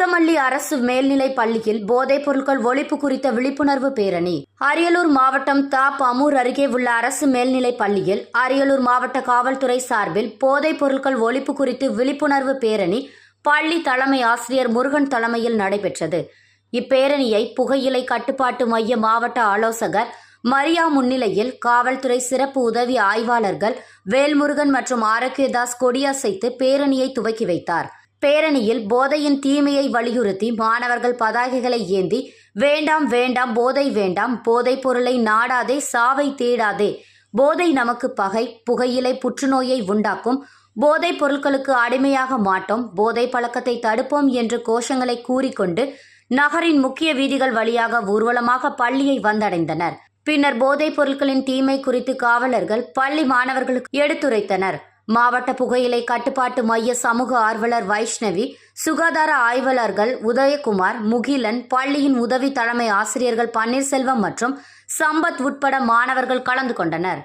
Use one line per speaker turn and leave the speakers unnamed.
முத்தமல்லி அரசு மேல்நிலைப் பள்ளியில் போதைப் பொருட்கள் ஒழிப்பு குறித்த விழிப்புணர்வு பேரணி. அரியலூர் மாவட்டம் தாப் அமூர் அருகே உள்ள அரசு மேல்நிலைப் பள்ளியில் அரியலூர் மாவட்ட காவல்துறை சார்பில் போதைப் பொருட்கள் ஒழிப்பு குறித்து விழிப்புணர்வு பேரணி பள்ளி தலைமை ஆசிரியர் முருகன் தலைமையில் நடைபெற்றது. இப்பேரணியை புகையிலை கட்டுப்பாட்டு மைய மாவட்ட ஆலோசகர் மரியா முன்னிலையில் காவல்துறை சிறப்பு உதவி ஆய்வாளர்கள் வேல்முருகன் மற்றும் ஆரோக்கியதாஸ் கொடியசைத்து பேரணியை துவக்கி வைத்தார். பேரணியில் போதையின் தீமையை வலியுறுத்தி மாணவர்கள் பதாகைகளை ஏந்தி வேண்டாம் வேண்டாம் போதை வேண்டாம் போதைப் பொருளை நாடாதே சாவை தேடாதே போதை நமக்கு பகை புகையிலை புற்றுநோயை உண்டாக்கும் போதைப் பொருட்களுக்கு அடிமையாக மாட்டோம் போதை பழக்கத்தை தடுப்போம் என்று கோஷங்களை கூறிக்கொண்டு நகரின் முக்கிய வீதிகள் வழியாக ஊர்வலமாக பள்ளியை வந்தடைந்தனர். பின்னர் போதைப் பொருட்களின் தீமை குறித்து காவலர்கள் பள்ளி மாணவர்களுக்கு எடுத்துரைத்தனர். மாவட்ட புகையிலை கட்டுப்பாட்டு மைய சமூக ஆர்வலர் வைஷ்ணவி சுகாதார ஆய்வாளர்கள் உதயகுமார் முகிலன் பள்ளியின் உதவி தலைமை ஆசிரியர்கள் பன்னீர்செல்வம் மற்றும் சம்பத் உட்பட மாணவர்கள் கலந்து கொண்டனர்.